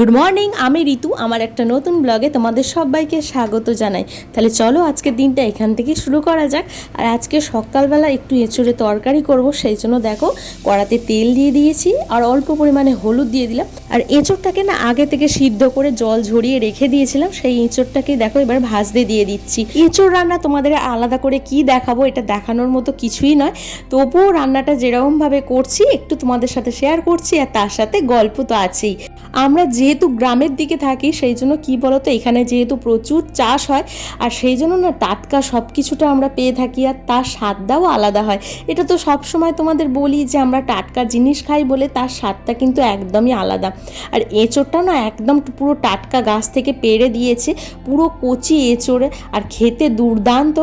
Good morning আমি ঋতু, আমার একটা নতুন ব্লগে তোমাদের সবাইকে স্বাগত জানাই। তাহলে চলো আজকের দিনটা এখান থেকে শুরু করা যাক। আর আজকে সকালবেলা একটু এঁচড়ে তরকারি করব, সেই জন্য দেখো কড়াতে তেল দিয়ে দিয়েছি আর অল্প পরিমাণে হলুদ দিয়ে দিলাম। আর এঁচড়টাকে না আগে থেকে সিদ্ধ করে জল ঝরিয়ে রেখে দিয়েছিলাম, সেই এঁচড়টাকে দেখো এবার ভাজতে দিয়ে দিচ্ছি। এঁচড় রান্না তোমাদের আলাদা করে কি দেখাবো এটা দেখানোর মতো কিছুই নয়। তবুও রান্নাটা যেরকমভাবে করছি, একটু তোমাদের সাথে শেয়ার করছি আর তার সাথে গল্প তো আছেই। আমরা যেহেতু গ্রামের দিকে থাকি, সেই জন্য কী বলতো, এখানে যেহেতু প্রচুর চাষ হয়, আর সেই জন্য না টাটকা সব কিছুটা আমরা পেয়ে থাকি আর তার স্বাদটাও আলাদা হয়। এটা তো সব সময় তোমাদের বলি যে আমরা টাটকা জিনিস খাই বলে তার স্বাদটা কিন্তু একদমই আলাদা। আর এঁচোড়টা না একদম পুরো টাটকা গাছ থেকে পেড়ে দিয়েছে, পুরো কচি এঁচোড়ে, আর খেতে দুর্দান্ত।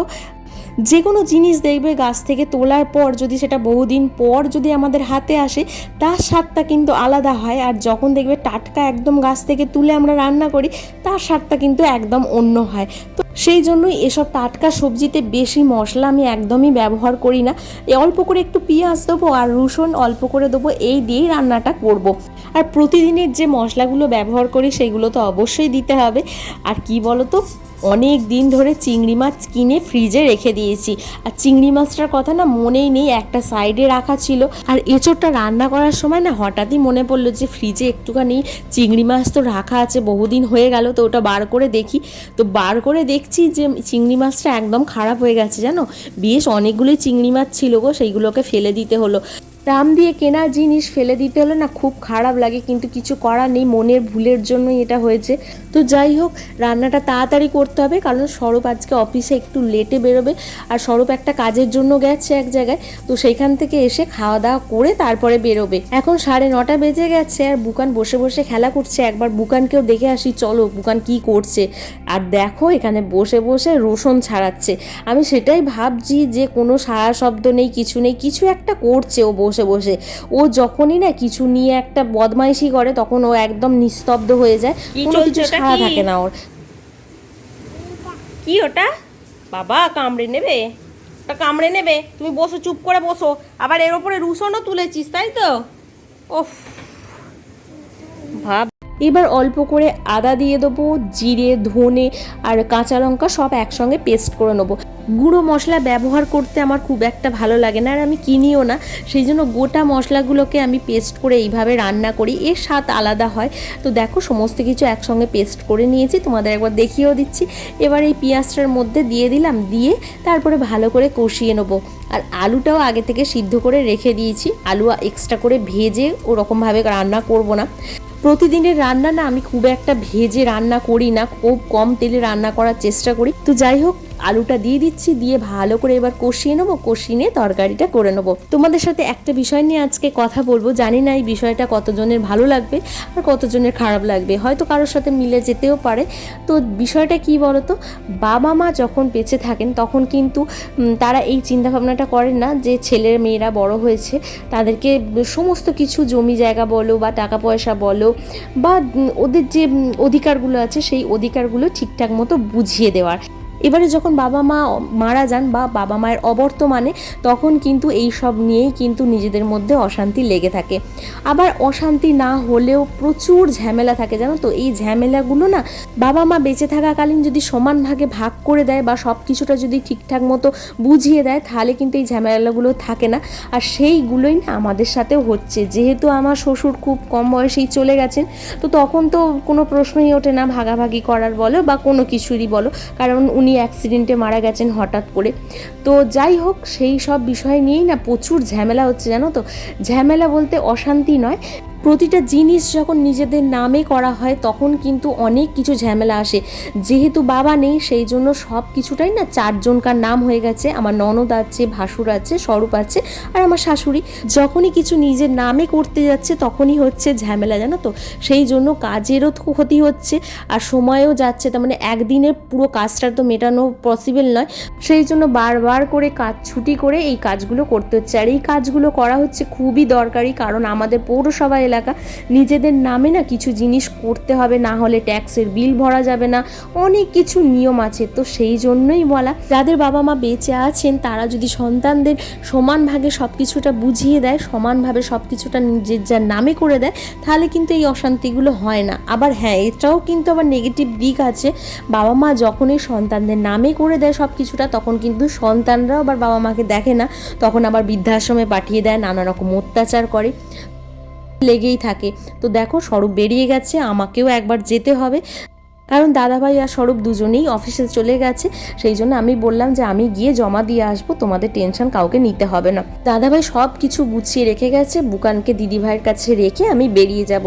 যে কোনো জিনিস দেখবে গাছ থেকে তোলার পর যদি সেটা বহুদিন পর যদি আমাদের হাতে আসে, তার স্বাদটা কিন্তু আলাদা হয়। আর যখন দেখবে টাটকা একদম গাছ থেকে তুলে আমরা রান্না করি, তার স্বাদটা কিন্তু একদম অন্য হয়। তো সেই জন্যই এসব টাটকা সবজিতে বেশি মশলা আমি একদমই ব্যবহার করি না। অল্প করে একটু পেঁয়াজ দেবো আর রসুন অল্প করে দেবো, এই দিয়েই রান্নাটা করব। আর প্রতিদিনের যে মশলাগুলো ব্যবহার করি, সেগুলো তো অবশ্যই দিতে হবে। আর কি বলো তো অনেক দিন ধরে চিংড়ি মাছ কিনে ফ্রিজে রেখে দিয়েছি। আর চিংড়ি মাছটার কথা না মনেই নেই, একটা সাইডে রাখা ছিল। আর এঁচোড়টা রান্না করার সময় না হঠাৎই মনে পড়ল যে ফ্রিজে একটুখানি চিংড়ি মাছ তো রাখা আছে, বহুদিন হয়ে গেল তো ওটা বার করে দেখি। তো বার করে দেখছি যে চিংড়ি মাছটা একদম খারাপ হয়ে গেছে, জানো? বেশ অনেকগুলোই চিংড়ি মাছ ছিল গো, সেইগুলোকে ফেলে দিতে হলো। দাম দিয়ে কেনা জিনিস ফেলে দিতে হলে না খুব খারাপ লাগে, কিন্তু কিছু করার নেই, মনের ভুলের জন্যই এটা হয়েছে। তো যাই হোক, রান্নাটা তাড়াতাড়ি করতে হবে, কারণ সৌরভ আজকে অফিসে একটু লেটে বেরোবে, আর সৌরভ একটা কাজের জন্য গেছে এক জায়গায়, তো সেইখান থেকে এসে খাওয়া দাওয়া করে তারপরে বেরোবে। এখন সাড়ে নটা বেজে গেছে, আর বুকান বসে বসে খেলা করছে, একবার বুকানকেও দেখে আসি, চলো বুকান কি করছে। আর দেখো, এখানে বসে বসে রসুন ছাড়াচ্ছে। আমি সেটাই ভাবছি যে কোনো সারা শব্দ নেই, কিছু নেই, কিছু একটা করছে ও বসে। বসে বসে। ও যখনই না কিছু নিয়ে একটা বদমাইশি করে তখন ও একদম নিস্তব্ধ হয়ে যায়। কোনো কিছু সাড়া থাকে না ওর। কি ওটা? বাবা কামড়ে নেবে? ওটা কামড়ে নেবে? তুমি বসো চুপ করে বসো। আবার এর ওপরে রুশনও তুলেছিস তাই তো? ওফ। ভাব এবার অল্প করে আদা দিয়ে দেবো, জিরে, ধনে আর কাঁচা লঙ্কা সব একসঙ্গে পেস্ট করে নেব। গুঁড়ো মশলা ব্যবহার করতে আমার খুব একটা ভালো লাগে না আর আমি কিনিও না, সেই জন্য গোটা মশলাগুলোকে আমি পেস্ট করে এইভাবে রান্না করি, এর স্বাদ আলাদা হয়। তো দেখো, সমস্ত কিছু একসঙ্গে পেস্ট করে নিয়েছি, তোমাদের একবার দেখিয়েও দিচ্ছি। এবার এই পেঁয়াজটার মধ্যে দিয়ে দিলাম, দিয়ে তারপরে ভালো করে কষিয়ে নেব। আর আলুটাও আগে থেকে সিদ্ধ করে রেখে দিয়েছি, আলু এক্সট্রা করে ভেজে ওরকমভাবে রান্না করব না। প্রতিদিনের রান্না না আমি খুব একটা ভেজে রান্না করি না, খুব কম তেলে রান্না করার চেষ্টা করি। তো যাই হোক, আলুটা দিয়ে দিচ্ছি, দিয়ে ভালো করে এবার কষিয়ে নেব, কষিয়ে নিয়ে তরকারিটা করে নেব। তোমাদের সাথে একটা বিষয় নিয়ে আজকে কথা বলব, জানি না এই বিষয়টা কতজনের ভালো লাগবে আর কতজনের খারাপ লাগবে, হয়তো কারোর সাথে মিলে যেতেও পারে। তো বিষয়টা কি বলতো, বাবা মা যখন বেঁচে থাকেন, তখন কিন্তু তারা এই চিন্তাভাবনাটা করেন না যে ছেলের মেয়েরা বড় হয়েছে, তাদেরকে সমস্ত কিছু জমি জায়গা বলো বা টাকা পয়সা বলো বা ওদের যে অধিকারগুলো আছে সেই অধিকারগুলো ঠিকঠাক মতো বুঝিয়ে দেওয়ার। এবারে যখন বাবা মা মারা যান বা বাবা মায়ের অবর্তমানে, তখন কিন্তু এই সব নিয়েই কিন্তু নিজেদের মধ্যে অশান্তি লেগে থাকে। আবার অশান্তি না হলেও প্রচুর ঝামেলা থাকে, জানো তো? এই ঝামেলাগুলো না, বাবা মা বেঁচে থাকাকালীন যদি সমান ভাগে ভাগ করে দেয় বা সব কিছুটা যদি ঠিকঠাক মতো বুঝিয়ে দেয়, তাহলে কিন্তু এই ঝামেলাগুলো থাকে না। আর সেইগুলোই না আমাদের সাথেও হচ্ছে। যেহেতু আমার শ্বশুর খুব কম বয়সেই চলে গেছেন, তো তখন তো কোনো প্রশ্নই ওঠে না ভাগাভাগি করার বলো বা কোনো কিছুরই বলো। কারণ উনি অ্যাক্সিডেন্টে মারা গেছেন হঠাৎ করে। তো যাই হোক, সেই সব বিষয় নিয়েই না প্রচুর ঝামেলা হচ্ছে জানো তো? ঝামেলা বলতে অশান্তি নয়। প্রতিটা জিনিস যখন নিজেদের নামে করা হয়, তখন কিন্তু অনেক কিছু ঝামেলা আসে। যেহেতু বাবা নেই, সেই জন্য সব কিছুটাই না চারজনকার নাম হয়ে গেছে। আমার ননদ আছে, ভাসুর আছে, স্বরূপ আছে আর আমার শাশুড়ি। যখনই কিছু নিজের নামে করতে যাচ্ছে, তখনই হচ্ছে ঝামেলা, জানো তো? সেই জন্য কাজেরও ক্ষতি হচ্ছে আর সময়ও যাচ্ছে। তার মানে একদিনে পুরো কাজটা তো মেটানো পসিবল নয়। সেই জন্য বারবার করে কাজ, ছুটি করে এই কাজগুলো করতে হচ্ছে। আর এই কাজগুলো করা হচ্ছে খুবই দরকারি, কারণ আমাদের পৌরসভা এলাকা। নিজেদের নামে না কিছু জিনিস করতে হবে, না হলে ট্যাক্সের বিল ভরা যাবে না। অনেক কিছু নিয়ম আছে, তো সেই জন্যই বলা। যাদের বাবা মা বেঁচে আছেন, তারা যদি সন্তানদের সমান ভাগে সব কিছুটা বুঝিয়ে দেয় সমানভাবে সব কিছুটা নিজের যার নামে করে দেয়, তাহলে কিন্তু এই অশান্তিগুলো হয় না। আবার হ্যাঁ এটাও কিন্তু আবার নেগেটিভ দিক আছে। বাবা মা যখনই সন্তানদের নামে করে দেয় সব কিছুটা তখন কিন্তু সন্তানরাও আবার বাবা মাকে দেখে না। তখন আবার বৃদ্ধাশ্রমে পাঠিয়ে দেয়, নানা রকম অত্যাচার করে। লেগেই থাকে। তো দেখো স্বরূপ বেরিয়ে গেছে আমাকেও একবার যেতে হবে। কারণ দাদাভাই আর স্বরূপ দুজনেই অফিসে চলে গেছে। সেই জন্য আমি বললাম যে আমি গিয়ে জমা দিয়ে আসব, তোমাদের টেনশন কাউকে নিতে হবে না। দাদাভাই সব কিছু গুছিয়ে রেখে গেছে, বুকানকে দিদিভাইয়ের কাছে রেখে আমি বেরিয়ে যাব।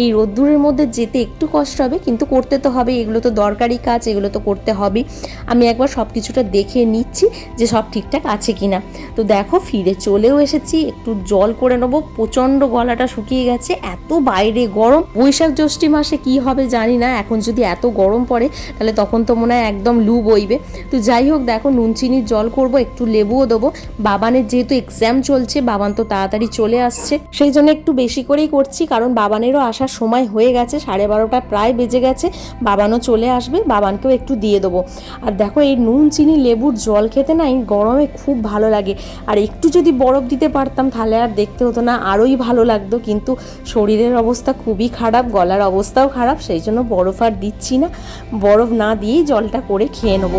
এই রোদ্দুরের মধ্যে যেতে একটু কষ্ট হবে, কিন্তু করতে তো হবে, এগুলো তো দরকারি কাজ, এগুলো তো করতে হবেই আমি একবার সব কিছুটা দেখে নিচ্ছি যে সব ঠিকঠাক আছে কি না তো দেখো, ফিরে চলেও এসেছি, একটু জল করে নেব, প্রচণ্ড গলাটা শুকিয়ে গেছে, এত বাইরে গরম। বৈশাখ জ্যৈষ্ঠী মাসে কি হবে জানি না, এখন যদি এত গরম পড়ে, তাহলে তখন তো মনে হয় একদম লু বইবে। তো যাই হোক, দেখো নুন চিনির জল করব, একটু লেবুও দেবো। বাবানের যেহেতু এক্সাম চলছে, বাবান তো তাড়াতাড়ি চলে আসছে। সেই জন্য একটু বেশি করেই করছি, কারণ বাবানেরও আসার সময় হয়ে গেছে, সাড়ে বারোটা প্রায় বেজে গেছে। বাবানও চলে আসবে, বাবানকেও একটু দিয়ে দেবো। আর দেখো, এই নুন চিনি লেবুর জল খেতে না, এই গরমে খুব ভালো লাগে। আর একটু যদি বরফ দিতে পারতাম, তাহলে আর দেখতে হতো না, আরোই ভালো লাগতো। কিন্তু শরীরের অবস্থা খুবই খারাপ, গলার অবস্থাও খারাপ, সেই জন্য বরফ আর দিচ্ছি না বরফ না দিয়েই জলটা করে খেয়ে নেব।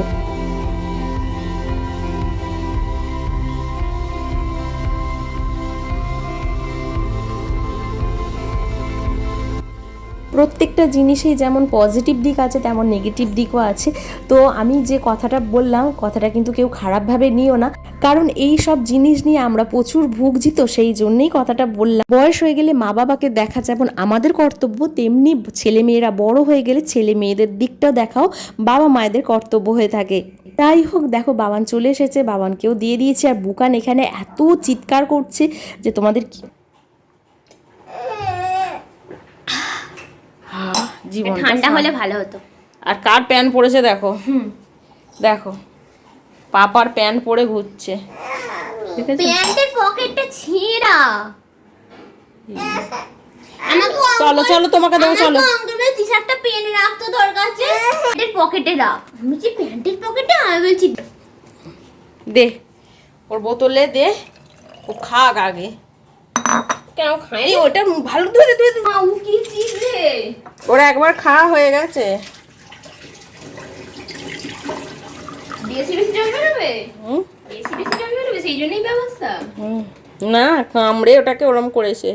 প্রত্যেকটা জিনিসেই যেমন পজিটিভ দিক আছে, তেমন নেগেটিভ দিকও আছে। তো আমি যে কথাটা বললাম, কথাটা কিন্তু কেউ খারাপভাবে নিও না। কারণ এই সব জিনিস নিয়ে আমরা প্রচুর ভুগছি তো সেই জন্যেই কথাটা বললাম। বয়স হয়ে গেলে মা বাবাকে দেখা যেমন আমাদের কর্তব্য, তেমনি ছেলে মেয়েরা বড় হয়ে গেলে ছেলে মেয়েদের দিকটা দেখাও বাবা মায়েদের কর্তব্য হয়ে থাকে। তাই হোক, দেখো বাবান চলে এসেছে, বাবানকেও দিয়ে দিয়েছে। আর বুকান এখানে এত চিৎকার করছে যে তোমাদের কি জীবন ঠান্ডা হলে ভালো হতো। আর কার প্যান পড়েছে দেখো? দেখো পাপার প্যান পরে ঘুরছে? প্যান্টের পকেটটা ছেঁড়া। চলো চলো তোমাকে দেবো চলো। অঙ্কনের টি শার্টটা পেন রাখতো তোর কাছে প্যান্টের পকেটে রাখ আমি বলছি প্যান্টের পকেটে? আমি বলছি দে ওর বোতলে দে ও খাক আগে। কেন খাই ওটা ভালো কি চিজ রে ওরা একবার খাওয়া হয়ে গেছে। বেশি বেশি জল বেরোবে? বেশি বেশি জল বেরোবে? সেই জন্যই ব্যবস্থা। না কামড়ে ওটাকে ওরম করেছে।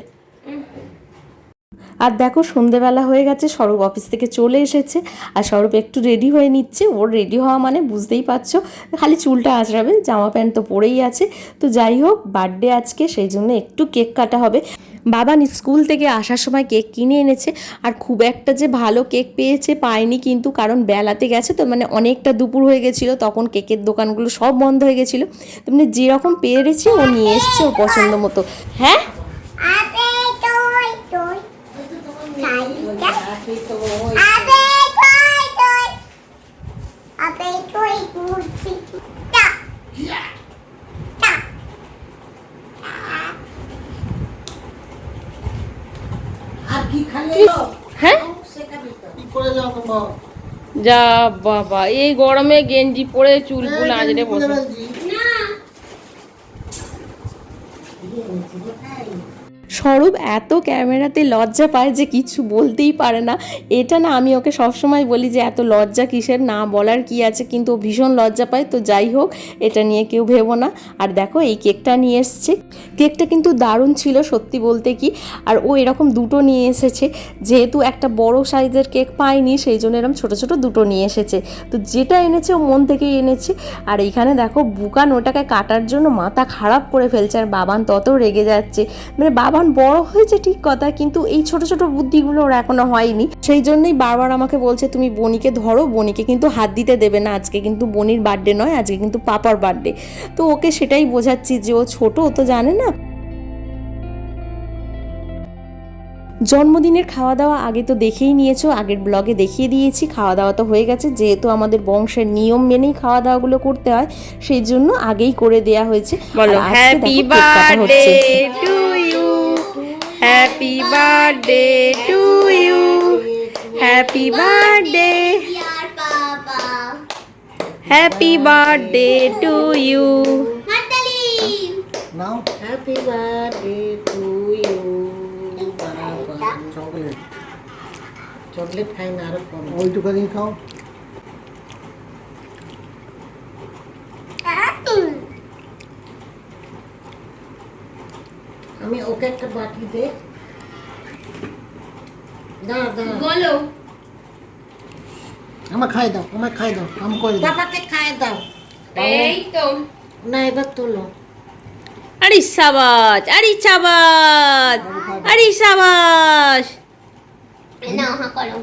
আর দেখো সন্ধেবেলা হয়ে গেছে স্বরূপ অফিস থেকে চলে এসেছে। আর স্বরূপ একটু রেডি হয়ে নিচ্ছে, ওর রেডি হওয়া মানে বুঝতেই পারছ, খালি চুলটা আঁচড়াবে, জামা প্যান্ট তো পরেই আছে। তো যাই হোক বার্থডে আজকে, সেই জন্য একটু কেক কাটা হবে। বাবা স্কুল থেকে আসার সময় কেক কিনে এনেছে, আর খুব একটা যে ভালো কেক পেয়েছে, পায়নি কিন্তু, কারণ বেলাতে গেছে তো মানে অনেকটা দুপুর হয়ে গেছিল, তখন কেকের দোকানগুলো সব বন্ধ হয়ে গেছিল। তেমনি যেরকম পেরেছে, ও নিয়ে এসছে ওর পছন্দ মতো। হ্যাঁ আবে তুই তুই খাইটা আবে তুই তুই আবে তুই ঘুরছি টা টা হ্যাঁ যা বাবা এই গরমে গেঞ্জি পরে চুলগুলো আজরে বসে। স্বরূপ, এত ক্যামেরাতে লজ্জা পায় যে কিছু বলতেই পারে না। এটা না আমি ওকে সবসময় বলি যে, এত লজ্জা কিসের? না বলার কি আছে? কিন্তু ও ভীষণ লজ্জা পায়। তো যাই হোক, এটা নিয়ে কেউ ভেবো না। আর দেখো, এই কেকটা নিয়ে এসছে। কেকটা কিন্তু দারুণ ছিল, সত্যি বলতে কি। আর ও এরকম দুটো নিয়ে এসেছে। যেহেতু একটা বড় সাইজের কেক পায়নি, সেই জন্য এরকম ছোটো ছোটো দুটো নিয়ে এসেছে। তো যেটা এনেছে, ও মন থেকেই এনেছে। আর এখানে দেখো, বুকান ওটাকে কাটার জন্য মাথা খারাপ করে ফেলছে। আর বাবান তত রেগে যাচ্ছে। মানে বাবান বড় হয়েছে ঠিক কথা কিন্তু এই ছোট ছোট বুদ্ধিগুলো ওর এখনও হয়নি। সেই জন্যই বারবার আমাকে বলছে তুমি বনিকে ধরো বনিকে কিন্তু হাত দিতে দেবে না। আজকে কিন্তু বনির বার্থডে নয় আজকে কিন্তু পাপার বার্থডে তো ওকে সেটাই বোঝাচ্ছি যে ও ছোট ও তো জানে না। জন্মদিনের খাওয়া দাওয়া আগে তো দেখেই নিয়েছো আগের ব্লগে দেখিয়ে দিয়েছি। খাওয়া দাওয়া তো হয়ে গেছে যেহেতু আমাদের বংশের নিয়ম মেনেই খাওয়া দাওয়াগুলো করতে হয় সেই জন্য আগেই করে দেয়া হয়েছে। বলো happy birthday to you happy birthday to you happy birthday ইয়ার বাবা হ্যাপি বার্থডে টু ইউ হাততালি নাও হ্যাপি বার্থডে টু ইউ বাবা চকলেট চকলেট খাই না আরো কম ওইটুখানি খাও আমি ওকে একটা বাটি দে দাও দাও বলো। আমার খাই দাও আমার খাই দাও আমি করে বাবাকে খাই দাও। এই তো। না এবার তোলো। আরে সাবাস আরে সাবাস আরে সাবাস। না হা করো।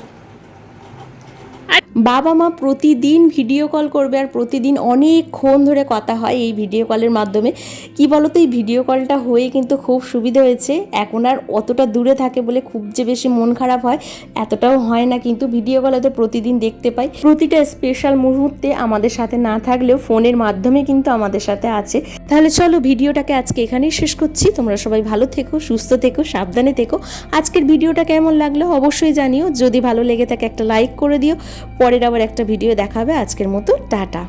বাবা মা প্রতিদিন ভিডিও কল করবে আর প্রতিদিন অনেকক্ষণ ধরে কথা হয় এই ভিডিও কলের মাধ্যমে। কি বলতো, এই ভিডিও কলটা হয়ে কিন্তু খুব সুবিধা হয়েছে। এখন আর অতটা দূরে থাকে বলে খুব যে বেশি মন খারাপ হয়, এতটাও হয় না কিন্তু ভিডিও কলে তো প্রতিদিন দেখতে পাই। প্রতিটা স্পেশাল মুহূর্তে আমাদের সাথে না থাকলেও ফোনের মাধ্যমে কিন্তু আমাদের সাথে আছে। তাহলে চলো ভিডিওটাকে আজকে এখানেই শেষ করছি। তোমরা সবাই ভালো থেকো, সুস্থ থেকো, সাবধানে থেকো। আজকের ভিডিওটা কেমন লাগল অবশ্যই জানিও। যদি ভালো লেগে থাকে একটা লাইক করে দিও। পরের আবার একটা ভিডিও দেখাবে। আজকের মতো টাটা।